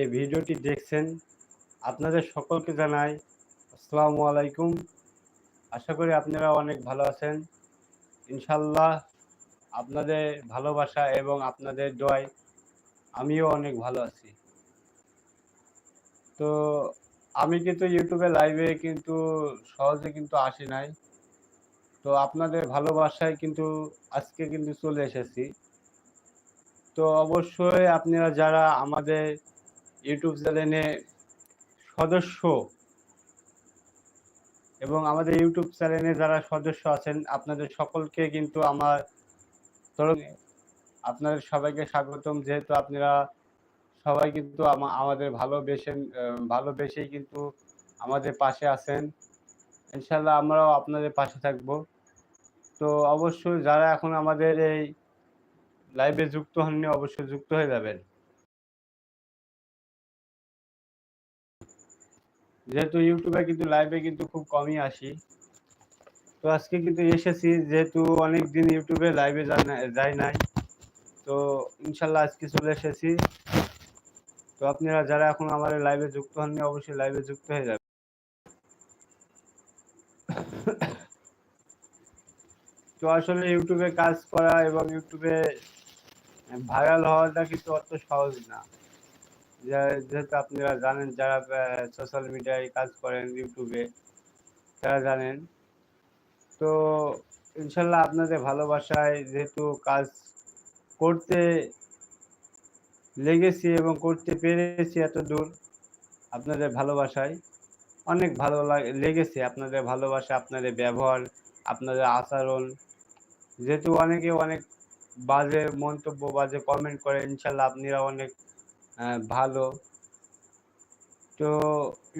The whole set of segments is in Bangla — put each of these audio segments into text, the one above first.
এই ভিডিওটি দেখছেন, আপনাদের সকলকে জানাই আসসালামু আলাইকুম। আশা করি আপনারা অনেক ভালো আছেন। ইনশাল্লাহ আপনাদের ভালোবাসা এবং আপনাদের দয় আমিও অনেক ভালো আছি। তো আমি কিন্তু ইউটিউবে লাইভে কিন্তু সহজে কিন্তু আসি নাই। তো আপনাদের ভালোবাসায় কিন্তু আজকে কিন্তু চলে এসেছি। তো অবশ্যই আপনারা যারা আমাদের ইউটিউব চ্যানেলে সদস্য এবং আমাদের ইউটিউব চ্যানেলে যারা সদস্য আছেন, আপনাদের সকলকে কিন্তু আমার তরফ আপনাদের সবাইকে স্বাগতম। যেহেতু আপনারা সবাই কিন্তু আমাদের ভালোবেসেন ভালোবেসেই কিন্তু আমাদের পাশে আছেন। ইনশাল্লাহ আমরাও আপনাদের পাশে থাকব। তো অবশ্যই যারা এখন আমাদের এই লাইভে যুক্ত হননি, অবশ্যই যুক্ত হয়ে যাবেন। যেহেতু ইউটিউবে কিন্তু লাইভে কিন্তু খুব কমই আসি। তো আজকে কিন্তু এসেছি, যেহেতু অনেক দিন ইউটিউবে লাইভে যাই নাই। তো ইনশাল্লাহ আজকে চলে এসেছি। তো আপনারা যারা এখন আমাদের লাইভে যুক্ত হননি, অবশ্যই লাইভে যুক্ত হয়ে যাবে তো আসলে ইউটিউবে কাজ করা এবং ইউটিউবে ভাইরাল হওয়াটা কিন্তু অত সহজ না। যেহেতু আপনারা জানেন যারা সোশ্যাল মিডিয়ায় কাজ করেন ইউটিউবে তারা জানেন। তো ইনশাল্লাহ আপনাদের ভালোবাসায় যেহেতু কাজ করতে লেগেছি এবং করতে পেরেছি এত দূর, আপনাদের ভালোবাসায় অনেক ভালো লেগেছে। আপনাদের ভালোবাসা, আপনাদের ব্যবহার, আপনাদের আচরণ, যেহেতু অনেকে অনেক বাজে মন্তব্য, বাজে কমেন্ট করে, ইনশাল্লাহ আপনারা অনেক ভালো। তো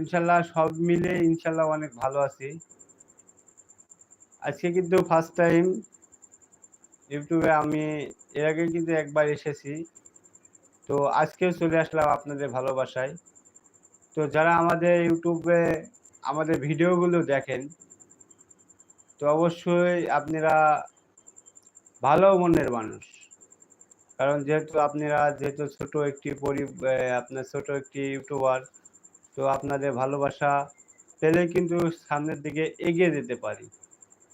ইনশাল্লাহ সব মিলে ইনশাল্লাহ অনেক ভালো আছি। আজকে কিন্তু ফার্স্ট টাইম ইউটিউবে আমি, এর আগে কিন্তু একবার এসেছি। তো আজকেও চলে আসলাম আপনাদের ভালোবাসায়। তো যারা আমাদের ইউটিউবে আমাদের ভিডিওগুলো দেখেন, তো অবশ্যই আপনারা ভালো মনের মানুষ। কারণ যেহেতু আপনারা যেহেতু ছোট একটি পরি আপনার ছোট একটি ইউটিউবার, তো আপনাদের ভালোবাসা পেলে কিন্তু সামনের দিকে এগিয়ে যেতে পারি।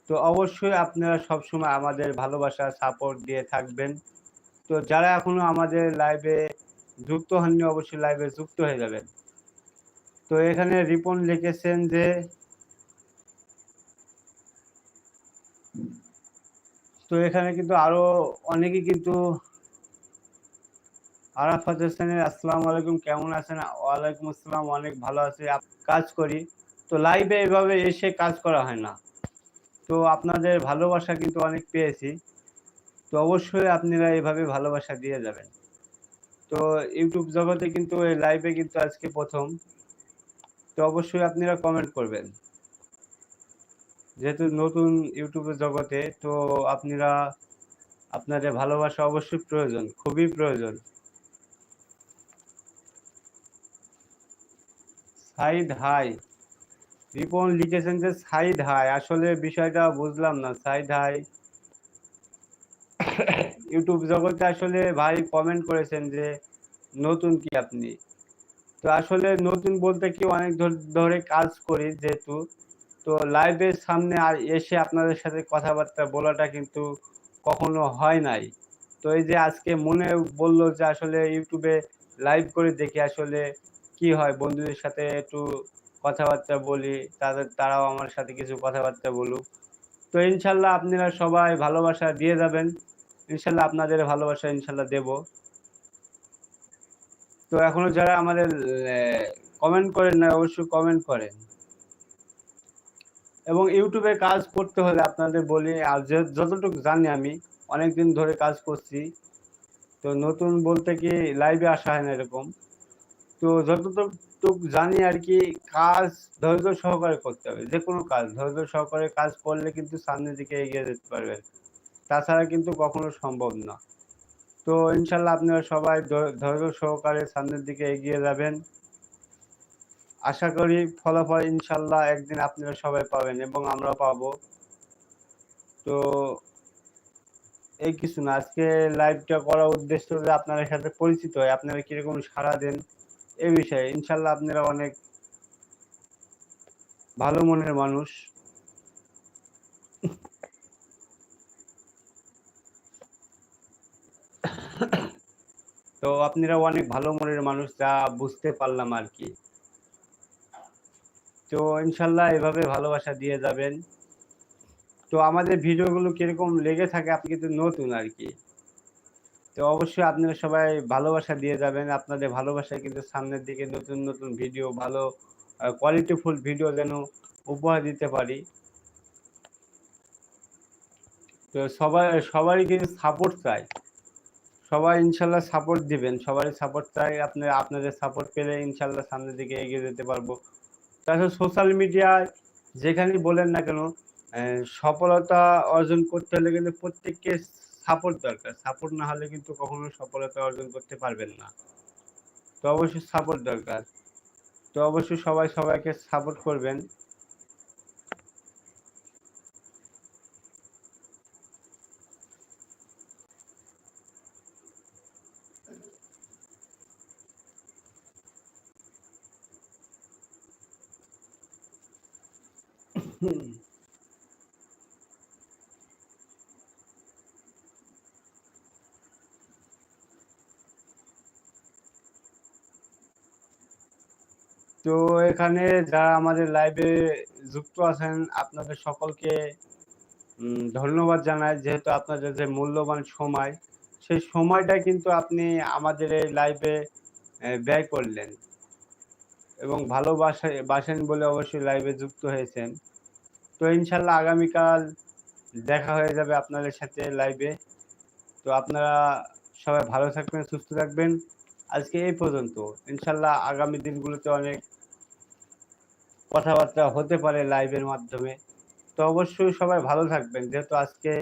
তো অবশ্যই আপনারা সবসময় আমাদের ভালোবাসা, সাপোর্ট দিয়ে থাকবেন। তো যারা এখনও আমাদের লাইভে যুক্ত হননি, অবশ্যই লাইভে যুক্ত হয়ে যাবেন। তো এখানে রিপন লিখেছেন যে, তো এখানে কিন্তু আরও অনেকে কিন্তু আরাফাত হোসেনের, আসসালামু আলাইকুম, কেমন আছেন? ওয়ালাইকুম আসসালাম, অনেক ভালো আছি। কাজ করি। তো লাইভে এভাবে এসে কাজ করা হয় না। তো আপনাদের ভালোবাসা কিন্তু অনেক পেয়েছি। তো অবশ্যই আপনারা এভাবে ভালোবাসা দিয়ে যাবেন। তো ইউটিউব জগতে কিন্তু এই লাইভে কিন্তু আজকে প্রথম। তো অবশ্যই আপনারা কমেন্ট করবেন। যেহেতু নতুন ইউটিউবের জগতে, তো আপনারা, আপনাদের ভালোবাসা অবশ্যই প্রয়োজন, খুবই প্রয়োজন। সাইদ হাই। রিপন লিখেছেন যে, সাইদ হাই। আসলে বিষয়টা বুঝলাম না, সাইদ হাই। ইউটিউব জগতে আসলে ভাই কমেন্ট করেছেন যে, নতুন কি আপনি? তো আসলে নতুন বলতে কি অনেক ধরে কাজ করি যেহেতু। তো লাইভের সামনে আর এসে আপনাদের সাথে কথাবার্তা বলাটা কিন্তু কখনো হয় নাই। তো এই যে আজকে মনে বলল যে, আসলে ইউটিউবে লাইভ করে দেখি আসলে কি হয়? বন্ধুদের সাথে একটু কথাবার্তা বলি, তাদের, তারাও আমার সাথে কিছু কথাবার্তা বলুক। তো ইনশাল্লাহ আপনারা সবাই ভালোবাসা দিয়ে যাবেন। ইনশাল্লাহ আপনাদের ভালোবাসা ইনশাল্লাহ দেব। তো এখনও যারা আমাদের কমেন্ট করেন না, অবশ্যই কমেন্ট করেন। এবং ইউটিউবে কাজ করতে হলে আপনাদের বলি, আর যতটুকু জানি আমি, অনেকদিন ধরে কাজ করছি। তো নতুন বলতে কি লাইভে আসা হয় না এরকম। তো যতটুকু জানি আর কি, কাজ ধৈর্য সহকারে করতে হবে, যে কোনো কাজ, ধৈর্য সহকারে কাজ করলে কিন্তু সামনের দিকে এগিয়ে যেতে পারবেন তাছাড়া কিন্তু কখনো সম্ভব না। তো ইনশাল্লাহ আপনারা সবাই ধৈর্য সহকারে সামনের দিকে এগিয়ে যাবেন। আশা করি ফলাফল ইনশাল্লাহ একদিন আপনারা সবাই পাবেন এবং আমরা পাবো। তো এই কিছু না, আজকে লাইভটা করার উদ্দেশ্য যে আপনাদের সাথে পরিচিত হয় আপনারা কীরকম সাড়া দেন এই বিষয়ে। ইনশাল্লাহ আপনারা অনেক ভালো মনের মানুষ। তো আপনারা অনেক ভালো মনের মানুষ, যা বুঝতে পারলাম আর কি। তো ইনশাল্লাহ এভাবে ভালোবাসা দিয়ে যাবেন। তো আমাদের ভিডিওগুলো কীরকম লেগে থাকে, আপনি কিন্তু নতুন আর কি। তো অবশ্যই আপনারা সবাই ভালোবাসা দিয়ে যাবেন। আপনাদের ভালোবাসায় কিন্তু সামনের দিকে নতুন নতুন ভিডিও ভালো কোয়ালিটিফুল ভিডিও যেন উপহার দিতে পারি। তো সবাই, সবারই কিন্তু সাপোর্ট চাই। সবাই ইনশাল্লাহ সাপোর্ট দিবেন। সবারই সাপোর্ট চাই। আপনি, আপনাদের সাপোর্ট পেলে ইনশাল্লাহ সামনের দিকে এগিয়ে যেতে পারব। তাছাড়া সোশ্যাল মিডিয়ায় যেখানেই বলেন না কেন সফলতা অর্জন করতে হলে কিন্তু প্রত্যেককে সাপোর্ট দরকার। সাপোর্ট না হলে কিন্তু কখনো সফলতা অর্জন করতে পারবেন না। তো অবশ্যই সাপোর্ট দরকার। তো অবশ্যই সবাই সবাইকে সাপোর্ট করবেন। হুম। তো এখানে যারা আমাদের লাইভে যুক্ত আছেন, আপনাদের সকলকে ধন্যবাদ জানাই। যেহেতু আপনাদের যে মূল্যবান সময়, সেই সময়টা কিন্তু আপনি আমাদের এই লাইভে ব্যয় করলেন এবং ভালোবাসা, বাসেন বলে অবশ্যই লাইভে যুক্ত হয়েছেন। তো ইনশাল্লাহ আগামীকাল দেখা হয়ে যাবে আপনাদের সাথে লাইভে তো আপনারা সবাই ভালো থাকবেন, সুস্থ থাকবেন। আজকে এই পর্যন্ত। ইনশাল্লাহ আগামী দিনগুলোতে অনেক কথাবার্তা হতে পারে লাইভের মাধ্যমে। তো অবশ্যই সবাই ভালো থাকবেন, যেহেতু আজকে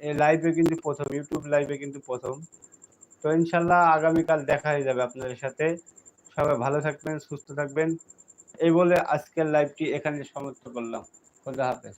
এই লাইভে কিন্তু প্রথম ইউটিউব লাইভে কিন্তু প্রথম। তো ইনশাল্লাহ আগামীকাল দেখা হয়ে যাবে আপনাদের সাথে। সবাই ভালো থাকবেন, সুস্থ থাকবেন। এই বলে আজকের লাইভটি এখানে সমাপ্ত করলাম। খোদা হাফেজ।